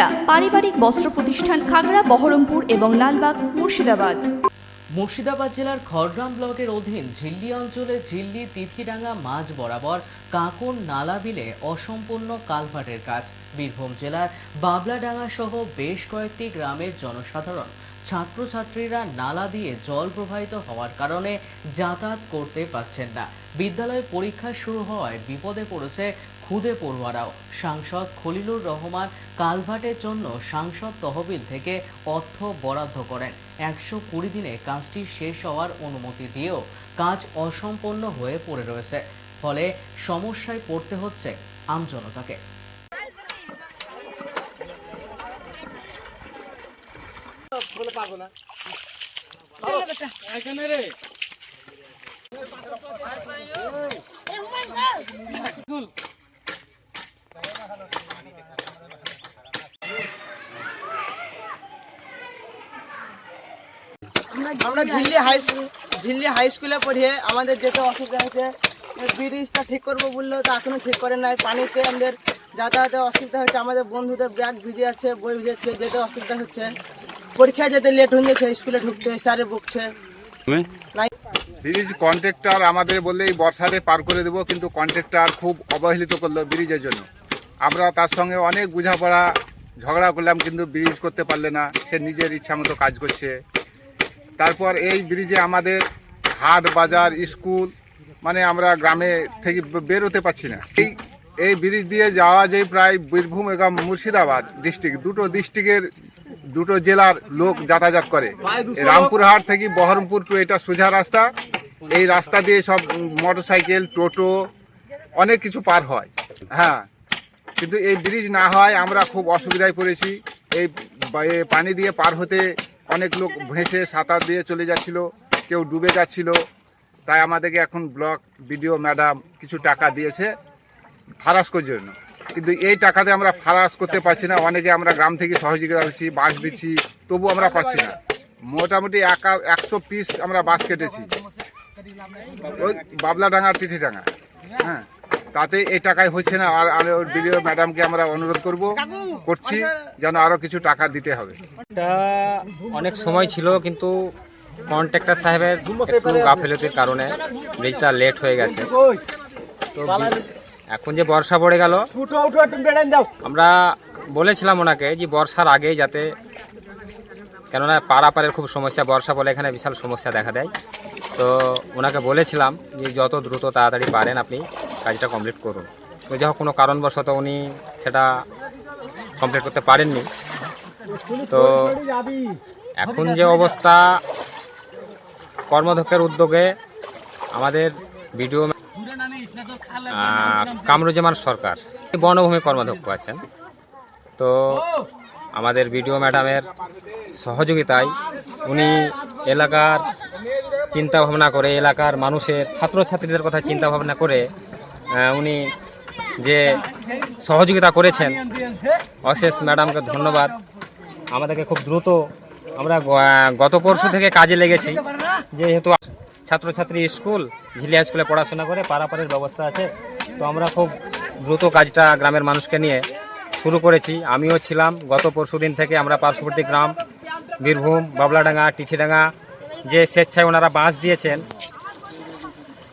সুনিতা পারিবারিক বস্ত্র প্রতিষ্ঠান খাগড়া, বহরমপুর এবং লালবাগ, মুর্শিদাবাদ। মুর্শিদাবাদ জেলার খড়গ্রাম ব্লকের অধীন ঝিল্লি অঞ্চলে ঝিল্লি, তিথিডাঙ্গা, মাঝ বরাবর কাঁকন নালা বিলে অসম্পূর্ণ কালভার্টের কাজ। বীরভূম জেলার বাবলাডাঙ্গা সহ বেশ কয়েকটি গ্রামের জনসাধারণ ছাত্রছাত্রীরা নালা দিয়ে জল প্রবাহিত হওয়ার কারণে যাতায়াত করতে পারছেন না। বিদ্যালয়ে পরীক্ষা শুরু হওয়ায় বিপদে পড়েছে খুদে পড়ুয়ারাও। সাংসদ খলিলুর রহমান কালভার্টের জন্য সাংসদ তহবিল থেকে অর্থ বরাদ্দ করেন। একশো কুড়ি দিনে কাজটি শেষ হওয়ার অনুমতি দিয়েও কাজ অসম্পন্ন হয়ে পড়ে রয়েছে। ফলে সমস্যায় পড়তে হচ্ছে আমজনতাকে আমরা ঝিল্লি হাই স্কুল ঝিল্লি হাই স্কুলে পড়িয়ে আমাদের যেতে অসুবিধা হচ্ছে ব্রিজটা ঠিক করব বললেও তো এখনও ঠিক করে নাই পানিতে আমাদের যাতায়াতে অসুবিধা হচ্ছে আমাদের বন্ধুদের ব্যাগ ভিজে যাচ্ছে বই ভিজেছে যেতে অসুবিধা হচ্ছে। পরীক্ষায় যেতে লেট হয়ে যাচ্ছে স্কুলে ঢুকতে স্যারে বকছে। ব্রিজ কন্ট্রাক্টর আমাদের বললেই বর্ষাতে পার করে দেবো কিন্তু কন্ট্রাক্টর খুব অবহেলিত করল ব্রিজের জন্য। আমরা তার সঙ্গে অনেক বোঝাপড়া, ঝগড়া করলাম, কিন্তু ব্রিজ করতে পারলে না। সে নিজের ইচ্ছা মতো কাজ করছে। তারপর এই ব্রিজে আমাদের হাট বাজার, স্কুল মানে আমরা গ্রামে থেকে বেরোতে পারছি না। এই এই ব্রিজ দিয়ে যাওয়া যে প্রায় বীরভূম এবং মুর্শিদাবাদ ডিস্ট্রিক্ট দুটো ডিস্ট্রিক্টের দুটো জেলার লোক যাতায়াত করে। রামপুরহাট থেকে বহরমপুর টু এটা সোজা রাস্তা। এই রাস্তা দিয়ে সব মোটর সাইকেল টোটো, অনেক কিছু পার হয়। হ্যাঁ কিন্তু এই ব্রিজ না হয়, আমরা খুব অসুবিধায় পড়েছি। এই পানি দিয়ে পার হতে অনেক লোক ভেসে সাঁতার দিয়ে চলে যাচ্ছিল, কেউ ডুবে যাচ্ছিল। তাই আমাদেরকে এখন ব্লক বিডিও ম্যাডাম কিছু টাকা দিয়েছে ফারাস্কোর জন্য। কিন্তু এই টাকাতে আমরা ফারাস করতে পারছি না, অনেকে আমরা গ্রাম থেকে সহযোগিতা করছি বাঁশ দিচ্ছি, তবু আমরা পাচ্ছি না। মোটামুটি একা একশো পিস আমরা বাঁশ কেটেছি। ওই বাবলাডাঙ্গা টিঠিডাঙ্গা হ্যাঁ। তাতে এই টাকায় হচ্ছে না আর বিডিও ম্যাডামকে আমরা অনুরোধ করব করছি যেন আরও কিছু টাকা দিতে হবে। এটা অনেক সময় ছিল কিন্তু কন্ট্রাক্টর সাহেবের একটু গাফিলতির কারণে ব্রিজটা লেট হয়ে গেছে। তো এখন যে বর্ষা পড়ে গেল আমরা বলেছিলাম ওনাকে যে বর্ষার আগেই যাতে কেননা পারাপারের খুব সমস্যা বর্ষা বলে এখানে বিশাল সমস্যা দেখা দেয়। তো ওনাকে বলেছিলাম যে যত দ্রুত তাড়াতাড়ি পারেন আপনি কাজটা কমপ্লিট করুন। তো যা হোক, কোনো কারণবশত উনি সেটা কমপ্লিট করতে পারেননি। তো এখন যে অবস্থা, কর্মধ্যক্ষের উদ্যোগে আমাদের ভিডিও কামরুজ্জামান সরকার বনভূমি কর্মাধ্যক্ষ আছেন। তো আমাদের বিডিও ম্যাডামের সহযোগিতায় উনি এলাকার চিন্তা ভাবনা করে, এলাকার মানুষের, ছাত্রছাত্রীদের কথা চিন্তা ভাবনা করে উনি যে সহযোগিতা করেছেন, অশেষ ম্যাডামকে ধন্যবাদ। আমাদেরকে খুব দ্রুত আমরা গত পরশু থেকে কাজে লেগেছি। যেহেতু ছাত্রছাত্রী স্কুল, ঝিলিয়া স্কুলে পড়াশোনা করে, পারাপারের ব্যবস্থা আছে। তো আমরা খুব দ্রুত কাজটা গ্রামের মানুষকে নিয়ে শুরু করেছি। আমিও ছিলাম। গত পরশু দিন থেকে আমরা পার্শ্ববর্তী গ্রাম, বীরভূম, বাবলাডাঙ্গা, টিঠিডাঙ্গা যে স্বেচ্ছায় ওনারা বাঁশ দিয়েছেন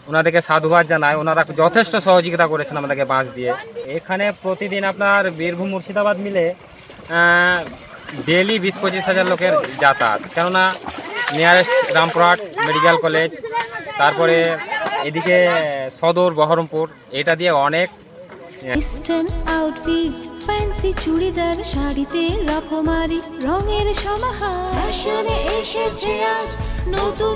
ওনাদেরকে সাধুবাদ জানাই। ওনারা যথেষ্ট সহযোগিতা করেছেন আমাদেরকে বাঁশ দিয়ে। এখানে প্রতিদিন আপনার বীরভূম মুর্শিদাবাদ মিলে ডেলি বিশ পঁচিশ হাজার লোকের যাতায়াত। কেননা নিয়ারেস্ট রামপুরহাট মেডিকেল কলেজ তারপরে এদিকে সদর বহরমপুর, এটা দিয়ে অনেক ফ্যান্সি চুড়িদার, শাড়িতে রকমারি, রঙের সমাহার। এসেছে আজ নতুন